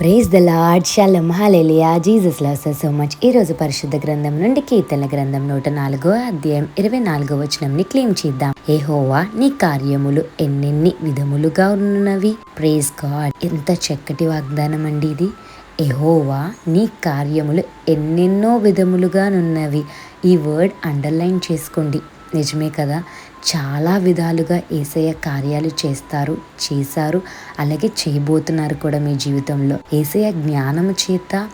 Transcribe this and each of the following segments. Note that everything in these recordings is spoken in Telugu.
Praise the Lord shalom hallelujah Jesus loves so much ఈ రోజు పరిశుద్ధ గ్రంథం నుండి కీర్తన గ్రంథం నూట నాలుగో అధ్యాయం ఇరవై నాలుగో వచనంని క్లీమ్ చేద్దాం. ఏ హోవా నీ కార్యములు ఎన్నెన్ని విధములుగా ఉన్నవి? ప్రేజ్ గాడ్ ఎంత చక్కటి వాగ్దానం అండి ఇది. ఎహోవా నీ కార్యములు ఎన్నెన్నో విధములుగానున్నవి ఈ వర్డ్ అండర్లైన్ చేసుకోండి. నిజమే కదా? చాలా విధాలుగా ఏసయ్య కార్యాలు చేస్తారు చేశారు అలాగే చేయబోతున్నారు కూడా మీ జీవితంలో. ఏసయ్య జ్ఞానము చేత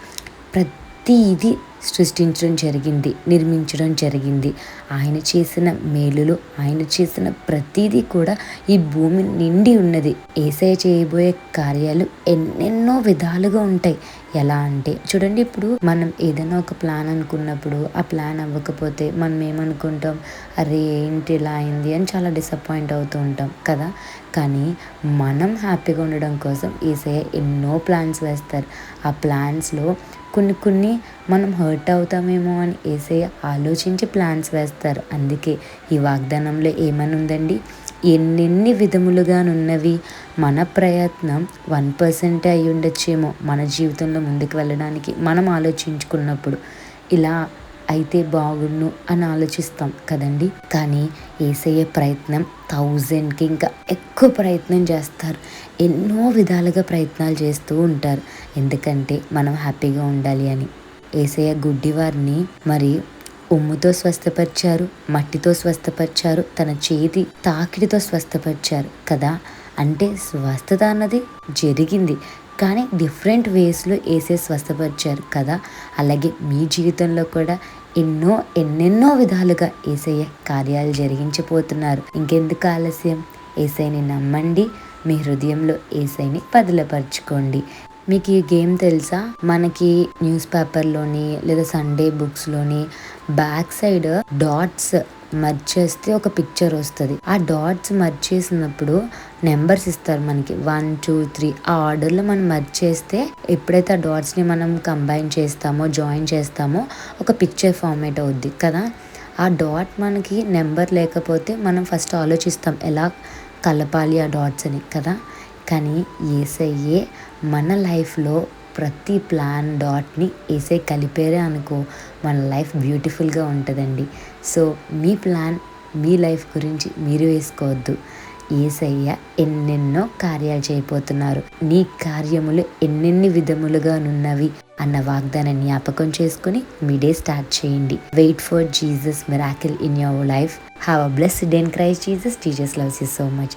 ప్రతి ఇది సృష్టించడం జరిగింది నిర్మించడం జరిగింది. ఆయన చేసిన మేలులు ఆయన చేసిన ప్రతిదీ కూడా ఈ భూమి నిండి ఉన్నది. ఏసఐ చేయబోయే కార్యాలు ఎన్నెన్నో విధాలుగా ఉంటాయి. ఎలా అంటే చూడండి ఇప్పుడు మనం ఏదైనా ఒక ప్లాన్ అనుకున్నప్పుడు ఆ ప్లాన్ అవ్వకపోతే మనం ఏమనుకుంటాం? అరే ఏంటి ఇలా అయింది అని చాలా డిసప్పాయింట్ అవుతూ ఉంటాం కదా. కానీ మనం హ్యాపీగా ఉండడం కోసం ఈసే ఎన్నో ప్లాన్స్ వేస్తారు. ఆ ప్లాన్స్లో కొన్ని కొన్ని మనం హర్ట్ అవుతామేమో అని ఏసయ్య ఆలోచించి ప్లాన్స్ వేస్తారు. అందుకే ఈ వాగ్దానంలో ఏమని ఉందండి ఎన్నెన్ని విధములుగానున్నవి మన ప్రయత్నం వన్ పర్సెంటే అయి ఉండొచ్చేమో మన జీవితంలో ముందుకు వెళ్ళడానికి మనం ఆలోచించుకున్నప్పుడు. ఇలా అయితే బాగుండు అని ఆలోచిస్తాం కదండి? కానీ ఏసయ్య ప్రయత్నం థౌజండ్కి ఇంకా ఎక్కువ ప్రయత్నం చేస్తారు. ఎన్నో విధాలుగా ప్రయత్నాలు చేస్తూ ఉంటారు. ఎందుకంటే మనం హ్యాపీగా ఉండాలి అని. ఏసయ్య గుడ్డివారిని మరి ఉమ్ముతో స్వస్థపరిచారు మట్టితో స్వస్థపరిచారు తన చేతి తాకిడితో స్వస్థపరిచారు కదా? అంటే స్వస్థత అన్నది జరిగింది. కానీ డిఫరెంట్ వేస్లో వేసే స్వస్థపరిచారు కదా? అలాగే మీ జీవితంలో కూడా ఎన్నో ఎన్నెన్నో విధాలుగా ఏసయ్య కార్యాలు జరిగించిపోతున్నారు ఇంకెందుకు ఆలస్యం? ఏసైని నమ్మండి. మీ హృదయంలో ఏసైని పదిలపరచుకోండి. మీకు ఈ గేమ్ తెలుసా? మనకి న్యూస్ పేపర్లోని లేదా సండే బుక్స్లోని బ్యాక్ సైడ్ డాట్స్ మర్చ్ చేస్తే ఒక పిక్చర్ వస్తుంది. ఆ డాట్స్ మర్చ్ చేసినప్పుడు నెంబర్స్ ఇస్తారు మనకి. వన్ టూ త్రీ ఆ ఆర్డర్లో మనం మర్చ్ చేస్తే ఎప్పుడైతే ఆ డాట్స్ని మనం కంబైన్ చేస్తామో జాయిన్ చేస్తామో ఒక పిక్చర్ ఫార్మేట్ అవుద్ది కదా? ఆ డాట్ మనకి నెంబర్ లేకపోతే మనం ఫస్ట్ ఆలోచిస్తాం ఎలా కలపాలి ఆ డాట్స్ అని కదా? కానీ ఏసయ్యే మన లైఫ్లో ప్రతి ప్లాన్ డాట్ని ఏసై కలిపేరే అనుకో మన లైఫ్ బ్యూటిఫుల్గా ఉంటుందండి. సో మీ ప్లాన్ మీ లైఫ్ గురించి మీరు వేసుకోవద్దు. ఏసయ్య ఎన్నెన్నో కార్యాలు చేయబోతున్నారు. నీ కార్యములు ఎన్నెన్ని విధములుగా నున్నవి అన్న వాగ్దానం జ్ఞాపకం చేసుకుని మీ డే స్టార్ట్ చేయండి. Wait for Jesus miracle in your life have a blessed in Christ Jesus teachers loves you so much